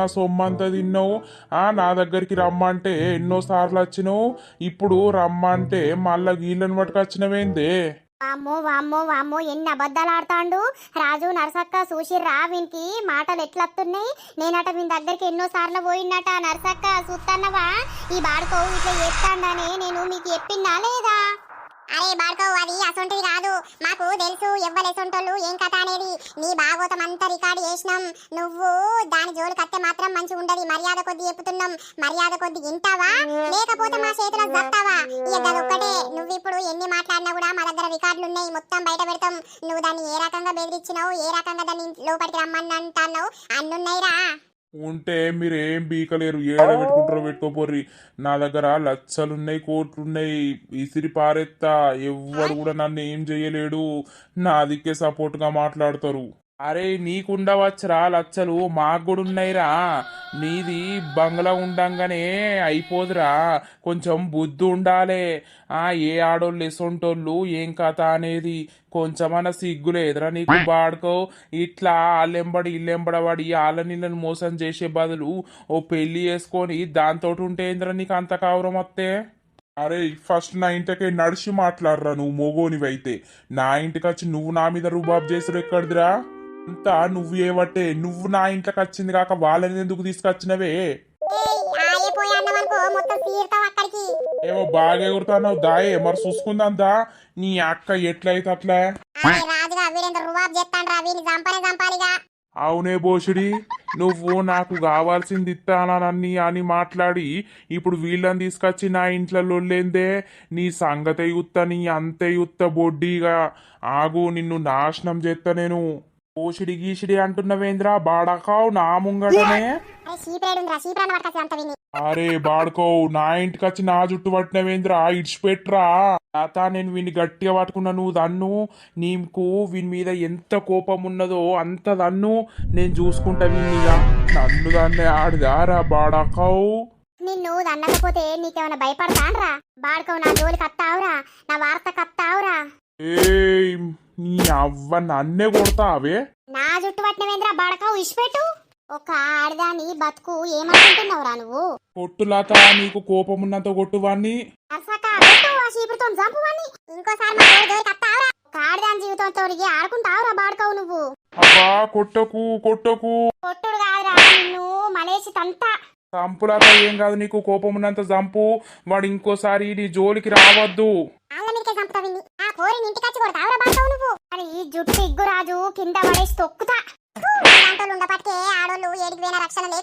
నా సొమ్మంతా తిన్నావు? ఆ నా దగ్గరికి రమ్మంటే ఎన్నో సార్లు వచ్చినావు? ఇప్పుడు రమ్మంటే మళ్ళా గీళ్ళని పట్టుకొచ్చినవేందే? వామ్మో వామ్మో వామ్మో ఎన్ని అబద్ధాలు ఆడతాండు? రాజు నరసక్క చూసిర్రా వీనికి? మాటలు ఎట్లొస్తున్నాయి నేనట వీని దగ్గరికి ఎన్నో సార్లు పోయినట. నరసక్క చూస్తానవా ఈ బాడుకో ఇట్లా చేస్తాడని నేను మీకు చెప్పిందా లేదా? అరే బాడుకో అది అసొంటిది కాదు. మాకు తెలుసు ఎవ్వలేసొంటోళ్ళు ఏం కథ అనేది. నీ భాగవతం అంతా రికార్డు చేసినాం. నువ్వు దాని జోలు కత్తే మాత్రం మంచిగా ఉండదు. మర్యాద కొద్ది చెప్తున్నాం. మర్యాద కొద్ది వింటావా? లేకపోతే మా చేతిలో దత్తావా ఇక నువ్వు ఇప్పుడు ఎన్ని మాట్లాడినా కూడా మా దగ్గర రికార్డులు ఉన్నాయి. మొత్తం బయట పెడతాం. నువ్వు దాన్ని ఏ రకంగా బెదిరించినావు ఏ రకంగా దాన్ని లోపలికి రమ్మని అంటున్నావు అన్నున్నాయిరా. ఉంటే మీరు ఏం బీకలేరు ఏడ పెట్టుకుంటారో పెట్టుకోపోర్రి నా దగ్గర లచ్చలున్నాయి కోట్లున్నాయి ఇసిరి పారెత్తా. ఎవ్వడు కూడా నన్ను ఏం చెయ్యలేడు నా దిక్కే సపోర్ట్గా మాట్లాడతారు. అరే నీకుండవచ్చురా లచ్చలు? మాకు కూడా ఉన్నాయిరా నీది బంగ్లా ఉండంగానే అయిపోదురా. కొంచెం బుద్ధి ఉండాలే. ఆ ఏ ఆడోళ్ళు ఎసొంటోళ్ళు ఏం కథ అనేది? కొంచెమన్నా సిగ్గులేదురా నీకు బాడుకో. ఇట్లా ఆళ్ళెంబడి ఇల్లెంబడబడి ఆళ్ళ నీళ్ళని మోసం చేసే బదులు ఓ పెళ్ళి చేసుకొని దాంతో ఉంటే ఏందిరా నీకు అంత కావరం వస్తే అరే ఫస్ట్ నా ఇంటికి నడిచి మాట్లాడరా నువ్వు మోగోనివైతే. నా ఇంటికి వచ్చి నువ్వు నా మీద రుబాబ్ చేసుడు ఎక్కడిదిరా? అంతా నువ్వు ఏవట్టే? నువ్వు నా ఇంట్లోకి వచ్చింది కాక వాళ్ళని ఎందుకు తీసుకొచ్చినవే? ఏమో బాగా ఎగురుతున్నావు దాయే. మరి చూసుకుందా నీ అక్క ఎట్లయితే అట్లా? అవునే బోషుడి నువ్వు నాకు కావాల్సింది ఇస్తానని అని మాట్లాడి ఇప్పుడు వీళ్ళని తీసుకొచ్చి నా ఇంట్లో లొల్లేందే? నీ సంగతే యుత్త నీ అంతే యుత్త బొడ్డిగా. ఆగు నిన్ను నాశనం చేస్తా నేను. ఓషిడి గీషిడి అంటున్నవేంద్రా? బాడకావు నా ముంగటనే. అరే సీపరేడు ఉందిరా సీపరాన్ని పట్టుకొచ్చి అంత విని. అరే బాడుకో నా ఇంటికి వచ్చి నా జుట్టు పట్టినవేంద్రా? ఇడిచిపెట్రా. తాత నేను వీని గట్టిగా పట్టుకున్నా నువ్వు దన్ను నీకు వీని మీద ఎంత కోపం ఉన్నదో అంత దన్ను నేను చూసుకుంటా వీనిగా నన్ను దాన్నే ఆడిదారా బాడకావు. నిన్ను దన్నకపోతే నీకేమైనా భయపడతాన్రా? బాడుకో నా జోలికి అత్తావురా. నా వార్త కత్తావురా ఏయ్ నీ అవ్వ నన్నే కొడతావే నా జుట్టు పట్టినవేంద్రా బాడకావు ఇచ్చిపెట్టు ఒక ఆడదాని బతుకు ఏమనుకుంటున్నావురా నువ్వు? కొట్టులాత నీకు కోపం ఉన్నంత కొట్టువాన్ని అర్సక పెట్టు ఆ చీపురుతో చంపువని ఇంకోసారి మా జోలి జోలికి అత్తావురా ఒక ఆడదాని జీవితంతో ఆడుకుంటావురా బాడకావు నువ్వు. అబ్బా కొట్టకు కొట్టకు. కొట్టుడు కాదురా నిన్ను మలేసి తంతా చంపులాత ఏం కాదు నీకు కోపం ఉన్నంత చంపు వాడు ఇంకోసారి నీ జోలికి రావద్దు. ఆళ్ళ మీదకే చంపుతావింది ఆ ఇంటికి వచ్చి కొడతావురా బాడకావు నువ్వు? అని ఈ జుట్టు ఇగ్గు రాజు కింద పడేసి తొక్కుతా. ఇలాంటోళ్ళు ఉండపట్టే ఆడోళ్ళు ఏడికి పోయిన రక్షణ లేక